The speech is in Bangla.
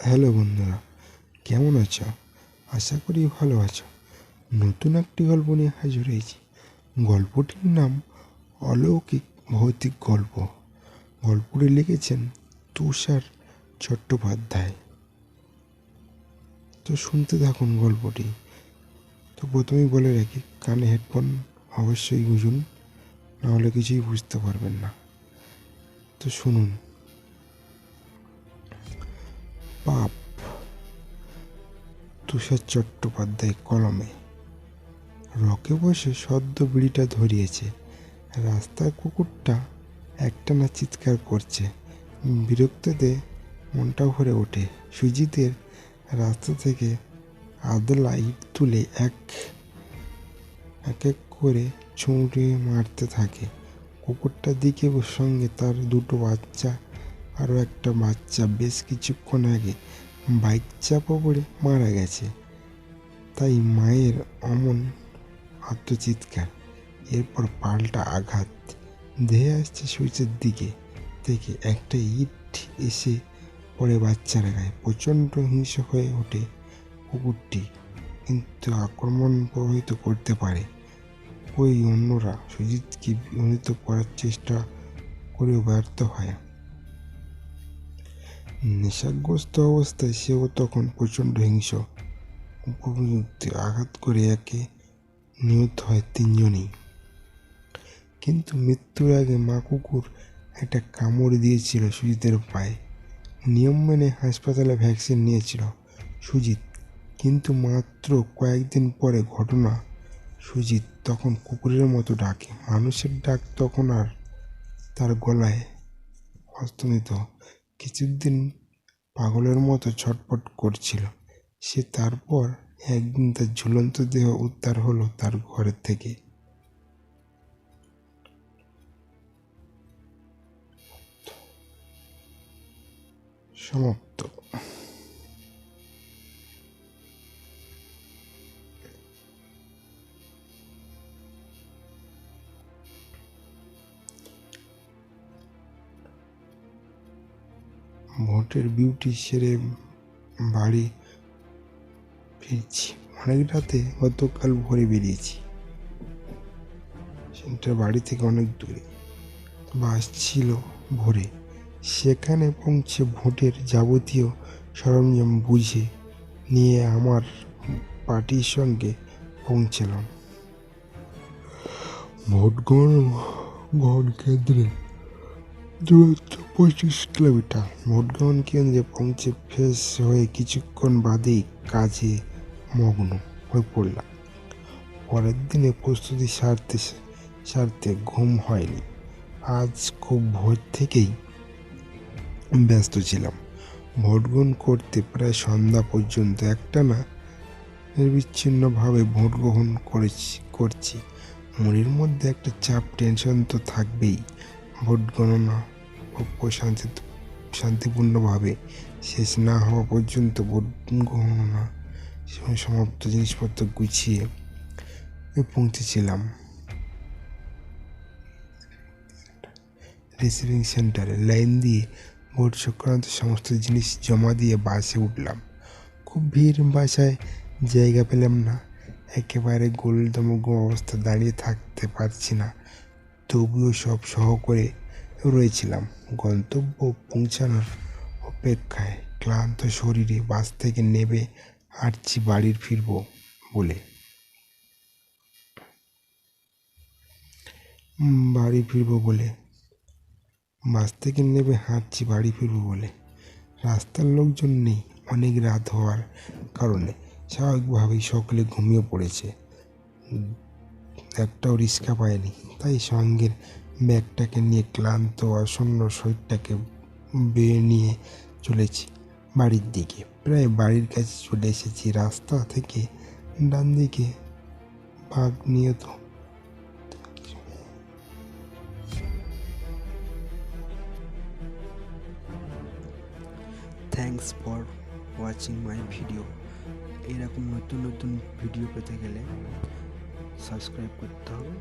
হ্যালো বন্ধুরা, কেমন আছো? আশা করি ভালো আছো। নতুন একটি গল্প নিয়ে হাজির হয়েছি। গল্পটির নাম অলৌকিক ভৌতিক গল্প। গল্পটি লিখেছেন তুষার চট্টোপাধ্যায়। তো শুনতে থাকুন গল্পটি। তো প্রথমেই বলে রাখি, কানে হেডফোন অবশ্যই বুঝুন নাহলে কিছুই বুঝতে পারবেন না। তো শুনুন। পাপ। তুষার চট্টোপাধ্যায় কলমে রকে বসে সদ্য বিড়িটা ধরিয়েছে। রাস্তার কুকুরটা একটানা চিৎকার করছে। বিরক্ততে মনটা ভরে ওঠে। সুজিতের রাস্তা থেকে আদলা ইট তুলে এক এক এক করে ছুঁড়ে মারতে থাকে। কুকুরটার দিকে সঙ্গে তার দুটো বাচ্চা আরও একটা বাচ্চা বেশ কিছুক্ষণ আগে বাইক চাপা পড়ে মারা গেছে। তাই মায়ের অমন আত্মচিৎকার, এরপর পাল্টা আঘাত ধেয়ে আসছে সূর্যের দিকে থেকে একটা ইট এসে পড়ে বাচ্চার গায়ে। প্রচণ্ড হিংস্র হয়ে ওঠে কুকুরটি, কিন্তু আক্রমণ প্রভাবিত করতে পারে। ওই অন্যরা সুজিতকে বিমোহিত করার চেষ্টা করেও ব্যর্থ হয়। নেশাগ্রস্ত অবস্থায় সেও তখন প্রচণ্ড হিংস আঘাত করে একে নিহত হয় তিনজনই। কিন্তু মৃত্যুর আগে মা কুকুর একটা কামড় দিয়েছিল সুজিতের পায়ে। নিয়ম মেনে হাসপাতালে ভ্যাকসিন নিয়েছিল সুজিত। কিন্তু মাত্র কয়েকদিন পরে ঘটনা, সুজিত তখন কুকুরের মতো ডাকে। মানুষের ডাক তখন আর তার গলায় হস্তনিত। কিছুদিন পাগলের মতো ছটপট করছিল। সে তারপর একদিন তার ঝুলন্ত দেহ উদ্ধার হলো তার ঘরের থেকে। সমাপ্ত। ভোটের বিউটি সেরে বাড়ি ফিরছি। অনেক রাতে গতকাল ভোরে বেরিয়েছি। সেন্টার বাড়ি থেকে অনেক দূরে। বাস ছিল ভোরে। সেখানে পৌঁছে ভোটের যাবতীয় সরঞ্জাম বুঝে নিয়ে আমার পার্টির সঙ্গে পৌঁছলাম। ভোট গ্রহণ কেন্দ্রে দূরত্ব পঁচিশ কিলোমিটার। ভোট গ্রহণ কেন্দ্রে পৌঁছে ফ্রেশ হয়ে কিছুক্ষণ বাদেই কাজে মগ্ন হয়ে পড়লাম। পরের দিনে প্রস্তুতি সারতে সারতে ঘুম হয়নি। আজ খুব ভোর থেকেই ব্যস্ত ছিলাম। ভোটগ্রহণ করতে প্রায় সন্ধ্যা পর্যন্ত একটা না, নির্বিচ্ছিন্নভাবে ভোট গ্রহণ করেছি, করছি। মনের মধ্যে একটা চাপ, টেনশন তো থাকবেই। ভোট গণনা শান্তি শান্তিপূর্ণভাবে শেষ না হওয়া পর্যন্ত ভোট গণনা সমাপ্ত জিনিসপত্র গুছিয়ে পৌঁছেছিলাম। রিসিভিং সেন্টারে লাইন দিয়ে ভোট সংক্রান্ত সমস্ত জিনিস জমা দিয়ে বাসে উঠলাম। খুব ভিড় বাসায় জায়গা পেলাম না, একেবারে গোলদমগ্ন অবস্থা, দাঁড়িয়ে থাকতে পারছি না। তবুও সব সহ করে রয়েছিলাম। গন্তব্য পৌঁছানোর অপেক্ষায় ক্লান্ত শরীরে বাস থেকে নেবে হাঁটছি, বাড়ির ফিরব বলে। বাড়ি ফিরব বলে। বাস থেকে নেবে হাঁটছি, বাড়ি ফিরব বলে। রাস্তার লোকজন নেই, অনেক রাত হওয়ার কারণে স্বাভাবিকভাবেই সকলে ঘুমিয়ে পড়েছে। একটাও রিক্সা পায়নি, তাই সঙ্গের ব্যাগটাকে নিয়ে ক্লান্ত আসন্ন শরীরটাকে বেয়ে নিয়ে চলেছি বাড়ির দিকে। প্রায় বাড়ির কাছে চলে এসেছি। রাস্তা থেকে ডান দিকে ভাগ নিয়ত। Thanks for watching my video এরকম নতুন নতুন ভিডিও পেতে গেলে সাবস্ক্রাইব করতে হবে।